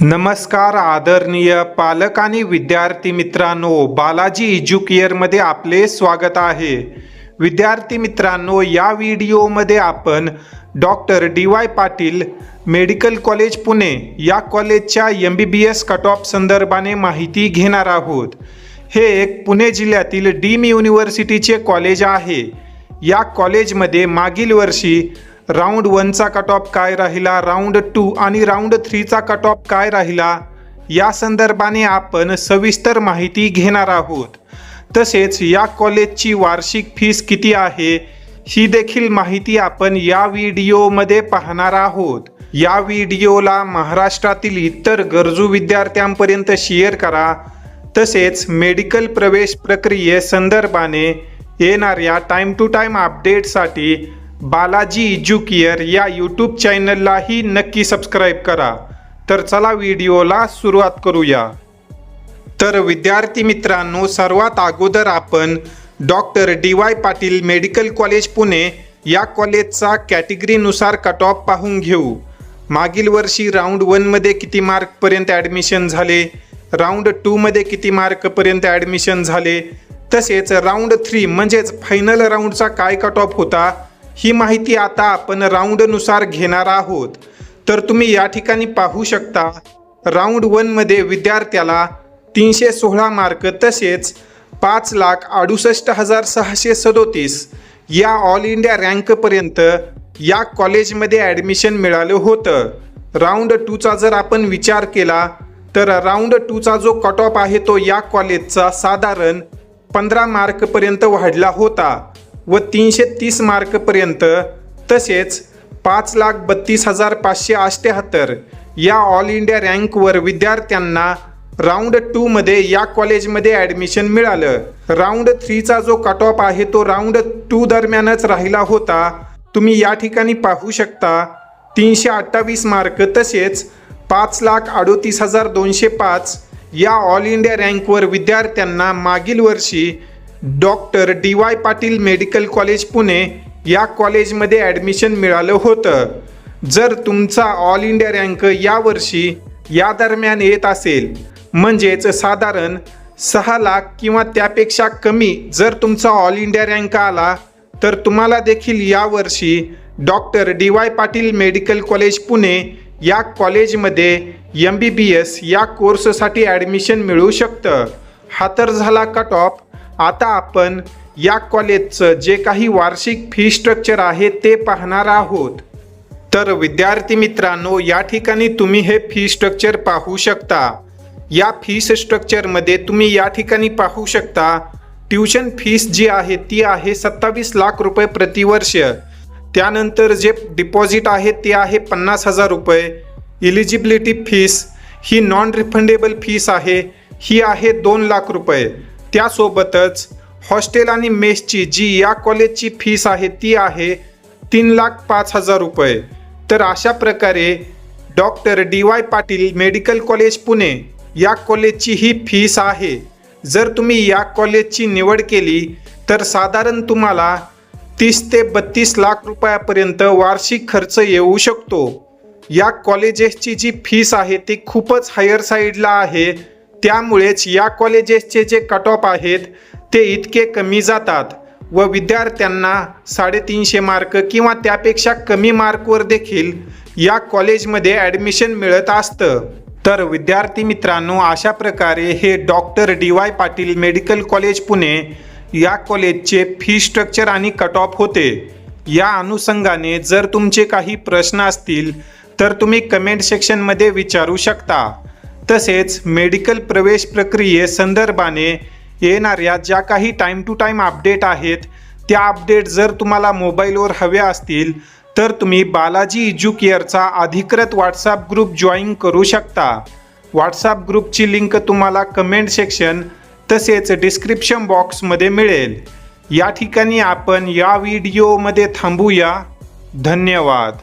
नमस्कार आदरणीय पालक आणि विद्यार्थी मित्रांनो बालाजी एज्युकेअरमध्ये आपले स्वागत आहे. विद्यार्थी मित्रांनो या व्हिडिओमध्ये आपण doctor D Y Patil medical college Pune या कॉलेजच्या M B B S cut off संदर्भाने माहिती घेणार आहोत. हे एक पुणे जिल्ह्यातील डीम युनिव्हर्सिटीचे कॉलेज आहे. या कॉलेजमध्ये मागील वर्षी राऊंड वनचा कट ऑफ काय राहिला? राऊंड टू आणि राऊंड थ्रीचा कट ऑफ काय राहिला? या संदर्भाने आपण सविस्तर माहिती घेणार आहोत. तसेच या कॉलेजची वार्षिक फीस किती आहे ही देखील माहिती आपण या व्हिडिओमध्ये पाहणार आहोत. या व्हिडिओला महाराष्ट्रातील इतर गरजू विद्यार्थ्यांपर्यंत शेअर करा. तसेच मेडिकल प्रवेश प्रक्रिये संदर्भाने येणाऱ्या टाईम टू टाईम अपडेटसाठी बालाजी एज्युकेअर या यूट्यूब चॅनललाही नक्की सबस्क्राईब करा. तर चला व्हिडिओला सुरुवात करूया. तर विद्यार्थी मित्रांनो सर्वात अगोदर आपण doctor D Y Patil medical college Pune या कॉलेजचा कॅटेगरीनुसार कट ऑफ पाहून घेऊ. मागील वर्षी राऊंड वनमध्ये किती मार्कपर्यंत ॲडमिशन झाले? राऊंड टूमध्ये किती मार्कपर्यंत ॲडमिशन झाले? तसेच राऊंड थ्री म्हणजेच फायनल राऊंडचा काय कट ऑफ होता? ही माहिती आता आपण राऊंडनुसार घेणार आहोत. तर तुम्ही या ठिकाणी पाहू शकता राऊंड वनमध्ये विद्यार्थ्याला तीनशे सोळा मार्क तसेच पाच लाख अडुसष्ट हजार सहाशे सदोतीस या ऑल इंडिया रँकपर्यंत या कॉलेजमध्ये ॲडमिशन मिळालं होतं. राऊंड टूचा जर आपण विचार केला तर राऊंड टूचा जो कट ऑफ आहे तो या कॉलेजचा साधारण पंधरा मार्कपर्यंत वाढला होता. व तीनशे तीस मार्कपर्यंत तसेच पाच लाख बत्तीस हजार पाचशे अष्ट्याहत्तर या ऑल इंडिया रँकवर विद्यार्थ्यांना राऊंड टूमध्ये या कॉलेजमध्ये ॲडमिशन मिळालं. राऊंड थ्रीचा जो कट ऑफ आहे तो राऊंड टू दरम्यानच राहिला होता. तुम्ही या ठिकाणी पाहू शकता तीनशे अठ्ठावीस मार्क तसेच पाच लाख अडोतीस हजार दोनशे पाच या ऑल इंडिया रँकवर विद्यार्थ्यांना मागील वर्षी doctor D Y Patil medical college Pune या कॉलेजमध्ये ॲडमिशन मिळालं होतं. जर तुमचा ऑल इंडिया रँक यावर्षी या दरम्यान येत असेल म्हणजेच साधारण सहा लाख किंवा त्यापेक्षा कमी जर तुमचा ऑल इंडिया रँक आला तर तुम्हाला देखील यावर्षी doctor D Y Patil medical college Pune या कॉलेजमध्ये एम बी बी एस या कोर्ससाठी ॲडमिशन मिळू शकतं. हा तर झाला कट ऑफ आता आपण या कॉलेजचं जे काही वार्षिक फी स्ट्रक्चर आहे ते पाहणार आहोत. तर विद्यार्थी मित्रांनो या ठिकाणी तुम्ही हे फी स्ट्रक्चर पाहू शकता. या फीस स्ट्रक्चरमध्ये तुम्ही या ठिकाणी पाहू शकता ट्युशन फीस जी आहे ती आहे सत्तावीस लाख रुपये प्रतिवर्ष त्यानंतर जे डिपॉझिट आहे ते आहे पन्नास हजार रुपये. इलिजिबिलिटी फीस ही नॉन रिफंडेबल फीस आहे ही आहे दोन लाख रुपये. त्यासोबतच हॉस्टेल आणि मेसची जी या कॉलेजची फीस आहे ती आहे तीन लाख पाच हजार रुपये. तर अशा प्रकारे doctor D Y Patil medical college Pune या कॉलेजची ही फीस आहे. जर तुम्ही या कॉलेजची निवड केली तर साधारण तुम्हाला तीस ते बत्तीस लाख रुपयापर्यंत वार्षिक खर्च येऊ शकतो. या कॉलेजेसची जी फीस आहे ती खूपच हायर साईडला आहे. त्यामुळेच या कॉलेजेसचे जे कट ऑफ आहेत ते इतके कमी जातात व विद्यार्थ्यांना साडेतीनशे मार्क किंवा त्यापेक्षा कमी मार्कवर देखील या कॉलेजमध्ये ॲडमिशन मिळत असतं. तर विद्यार्थी मित्रांनो अशा प्रकारे हे doctor D Y Patil medical college Pune या कॉलेजचे फी स्ट्रक्चर आणि कट ऑफ होते. या अनुषंगाने जर तुमचे काही प्रश्न असतील तर तुम्ही कमेंट सेक्शनमध्ये विचारू शकता. तसेच मेडिकल प्रवेश प्रक्रिये संदर्भाने येणाऱ्या ज्या काही टाईम टू टाईम अपडेट आहेत त्या अपडेट जर तुम्हाला मोबाईलवर हव्या असतील तर तुम्ही बालाजी एज्युकेअरचा अधिकृत व्हॉट्सअप ग्रुप जॉईन करू शकता. व्हॉट्सअप ग्रुपची लिंक तुम्हाला कमेंट सेक्शन तसेच डिस्क्रिप्शन बॉक्समध्ये मिळेल. या ठिकाणी आपण या व्हिडिओमध्ये थांबूया. धन्यवाद.